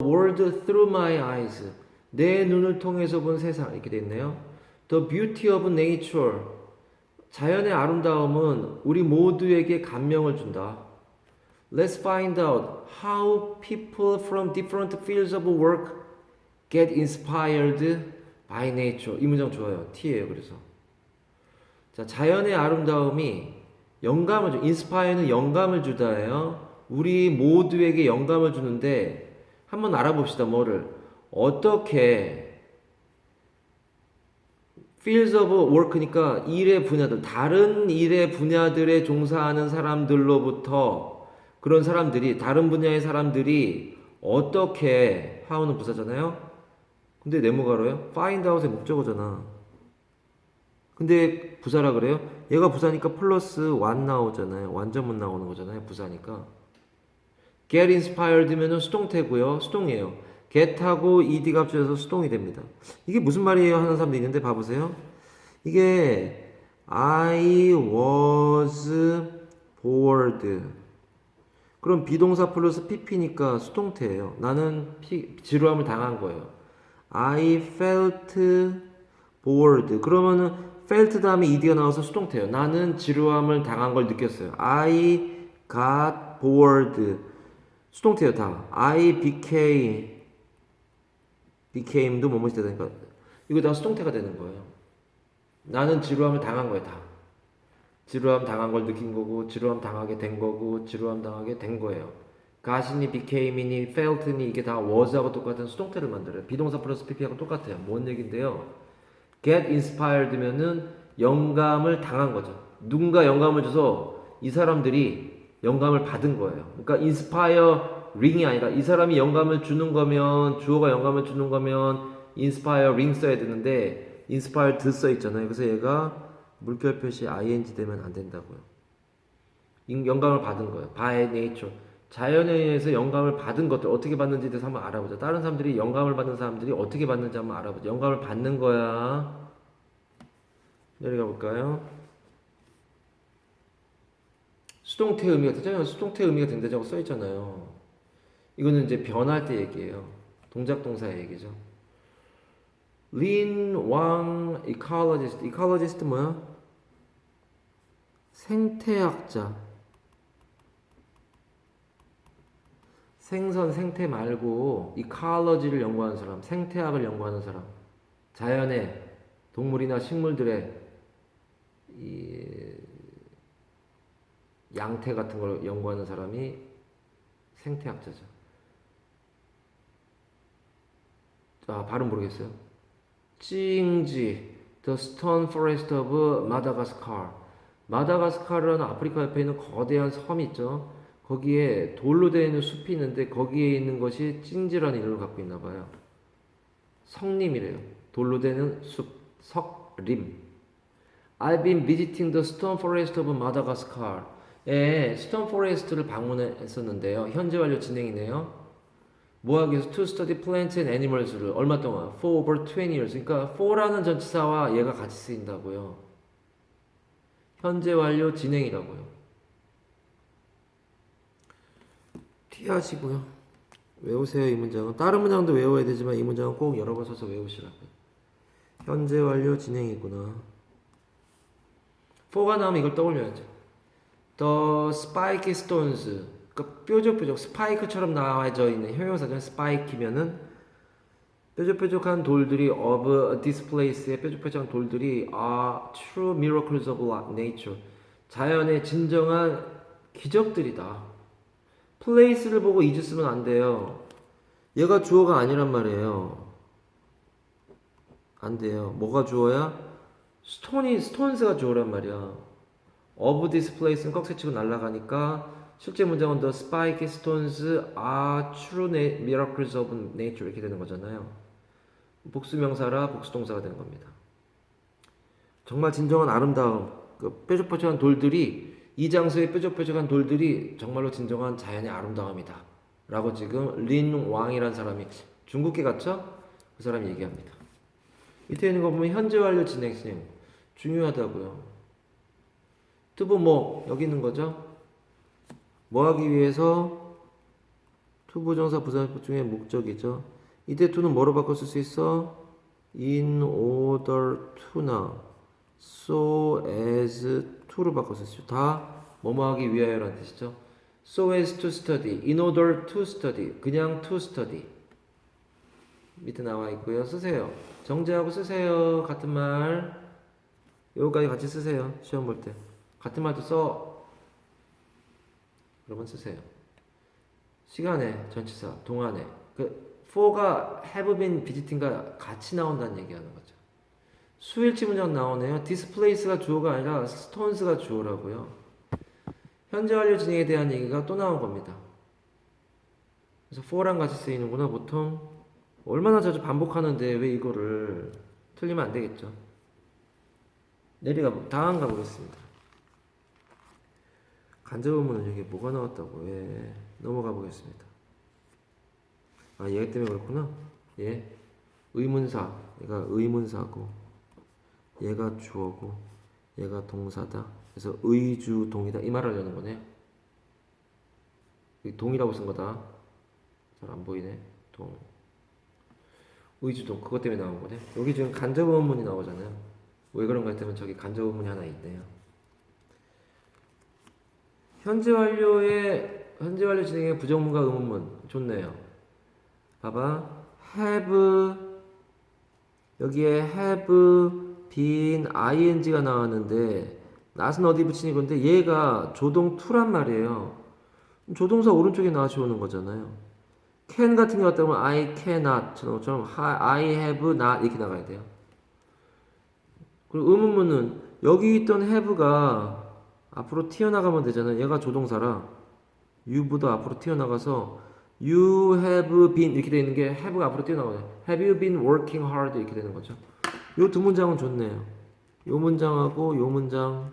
world through my eyes. 내 눈을 통해서 본 세상 이렇게 돼 있네요. The beauty of nature. 자연의 아름다움은 우리 모두에게 감명을 준다. Let's find out how people from different fields of work get inspired by nature. 이 문장 좋아요. T예요. 그래서. 자, 자연의 아름다움이 영감을 주, inspire는 영감을 주다예요. 우리 모두에게 영감을 주는데 한번 알아봅시다. 뭐를 어떻게 fields of work니까 일의 분야들, 다른 일의 분야들에 종사하는 사람들로부터 그런 사람들이 다른 분야의 사람들이 어떻게 how는 부사잖아요. 근데 네모가로요? find out의 목적어잖아. 근데 부사라 그래요? 얘가 부사니까 플러스 one 나오잖아요. 완전문 나오는 거잖아요. 부사니까. Get inspired면은 수동태고요. 수동이에요. get하고 ed가 합쳐져서 수동이 됩니다. 이게 무슨 말이에요? 하는 사람도 있는데 봐보세요. 이게 I was bored. 그럼 비동사 플러스 pp니까 수동태예요. 나는 피, 지루함을 당한 거예요. I felt bored. 그러면은 felt 다음에 ed가 나와서 수동태예요. 나는 지루함을 당한 걸 느꼈어요. I got bored. 수동태예요, 다. I became became도 뭐뭐이 되니까 이거 다 수동태가 되는 거예요. 나는 지루함을 당한 거예요, 다. 지루함 당한 걸 느낀 거고 지루함 당하게 된 거고 지루함 당하게 된 거예요. 가신이 became이니 felt니 이게 다 was하고 똑같은 수동태를 만들어요. 비동사 플러스 pp하고 똑같아요. 뭔 얘긴데요? get inspired면은 영감을 당한 거죠. 누군가 영감을 줘서 이 사람들이 영감을 받은 거예요. 그러니까 inspiring이 아니라 이 사람이 영감을 주는 거면 주어가 영감을 주는 거면 inspiring 써야 되는데 inspired 써 있잖아요. 그래서 얘가 물결 표시 ing 되면 안 된다고요. 인- 영감을 받은 거예요. by nature. 자연에 의해서 영감을 받은 것들 어떻게 받는지에 대해서 한번 알아보자. 다른 사람들이 영감을 받는 사람들이 어떻게 받는지 한번 알아보자. 영감을 받는 거야. 내려가 볼까요? 수동태 의미가 되잖아요. 수동태 의미가 된다고 써 있잖아요. 이거는 이제 변할 때 얘기예요. 동작 동사의 얘기죠. 린 왕 이컬러지스트. 이컬러지스트 뭐야? 생태학자. 생선 생태 말고 이컬러지를 연구하는 사람, 생태학을 연구하는 사람, 자연의 동물이나 식물들의 이 양태 같은 걸 연구하는 사람이 생태학자죠. 아, 발음 모르겠어요. 찡지, The Stone Forest of Madagascar. 마다가스카르라는 아프리카 옆에 있는 거대한 섬이 있죠. 거기에 돌로 되어 있는 숲이 있는데 거기에 있는 것이 찡지라는 이름을 갖고 있나 봐요. 성림이래요. 돌로 되는 숲, 석림. I've been visiting the stone forest of Madagascar. 예, 스톤 포레스트를 방문했었는데요. 현재 완료 진행이네요. 위해서 to study plants and animals를 얼마 동안? for over 20 years. 그러니까 for라는 전치사와 얘가 같이 쓰인다고요. 현재 완료 진행이라고요. 피하시고요. 외우세요 이 문장은. 다른 문장도 외워야 되지만 이 문장은 꼭 여러 번 써서 외우시라고요. 현재 완료 진행이구나. for가 나오면 이걸 떠올려야죠. The spiky stones. 그 뾰족뾰족 스파이크처럼 나와져 있는 형용사죠. 스파이키면은 뾰족뾰족한 돌들이 of this place의 뾰족뾰족한 돌들이 are true miracles of nature. 자연의 진정한 기적들이다. place를 보고 쓰면 안 돼요. 얘가 주어가 아니란 말이에요. 안 돼요. 뭐가 주어야? 스톤이 스톤스가 주어란 말이야. Of this place는 꺽쇠치고 날아가니까 실제 문장은 the spiky stones are true miracles of nature 이렇게 되는 거잖아요. 복수명사라 복수동사가 되는 겁니다. 정말 진정한 아름다움, 그 뾰족뾰족한 돌들이 이 장소의 뾰족뾰족한 돌들이 정말로 진정한 자연의 아름다움이다. 라고 지금 린 왕이라는 사람이 중국계 같죠? 그 사람이 얘기합니다. 밑에 있는 거 보면 현재 완료 진행 진행 중요하다고요. 뜨보 뭐 여기 있는 거죠? 뭐 하기 위해서 투부 정사 부사법 중에 목적이죠. 이때 to는 뭐로 바꿔 쓸 수 있어? in order to나 so as to로 바꿔 쓸 수 있죠. 다 뭐뭐 하기 위하여라는 뜻이죠. so as to study, in order to study, 그냥 to study. 밑에 나와 있고요. 쓰세요. 정제하고 쓰세요. 같은 말. 여기까지 같이 쓰세요. 시험 볼 때. 같은 말도 써. 그러면 쓰세요. 시간에 전치사 동안에 그 for가 have been visiting과 같이 나온다는 얘기하는 거죠. 수일치 문장 나오네요. displace가 주어가 아니라 stones가 주어라고요. 현재 완료 진행에 대한 얘기가 또 나온 겁니다. 그래서 for랑 같이 쓰이는구나 보통 얼마나 자주 반복하는데 왜 이거를 틀리면 안 되겠죠. 내려가 보- 다음 가보겠습니다. 간접문은 여기 뭐가 나왔다고 예 넘어가 보겠습니다. 아 얘 때문에 그렇구나. 예 의문사 얘가 의문사고 얘가 주어고 얘가 동사다. 그래서 의주 동이다 이 말을 하려는 거네요. 이 동이라고 쓴 거다. 잘 안 보이네. 동 의주동 그것 때문에 나온 거네. 여기 지금 간접문이 나오잖아요. 왜 그런가 했더니 저기 간접문이 하나 있네요. 현재 완료의 현재 완료 진행의 부정문과 의문문 좋네요. 봐봐 have 여기에 have been ing가 나왔는데 낫은 어디 붙이니 건데 얘가 조동 to란 말이에요. 조동사 오른쪽에 나와서 오는 거잖아요. can 같은 게 왔다 그러면 I cannot처럼 I have not 이렇게 나가야 돼요. 그리고 의문문은 여기 있던 have가 앞으로 튀어나가면 되잖아요. 얘가 조동사라 you보다 앞으로 튀어나가서 you have been 이렇게 되어 있는 게 have가 앞으로 튀어나가요. Have you been working hard 이렇게 되는 거죠. 요 두 문장은 좋네요. 요 문장하고 요 문장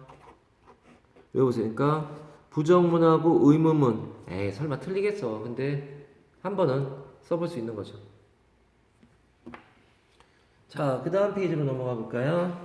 외우세요. 그러니까 부정문하고 의문문 에이 설마 틀리겠어. 근데 한 번은 써볼 수 있는 거죠. 자, 그 다음 페이지로 넘어가 볼까요?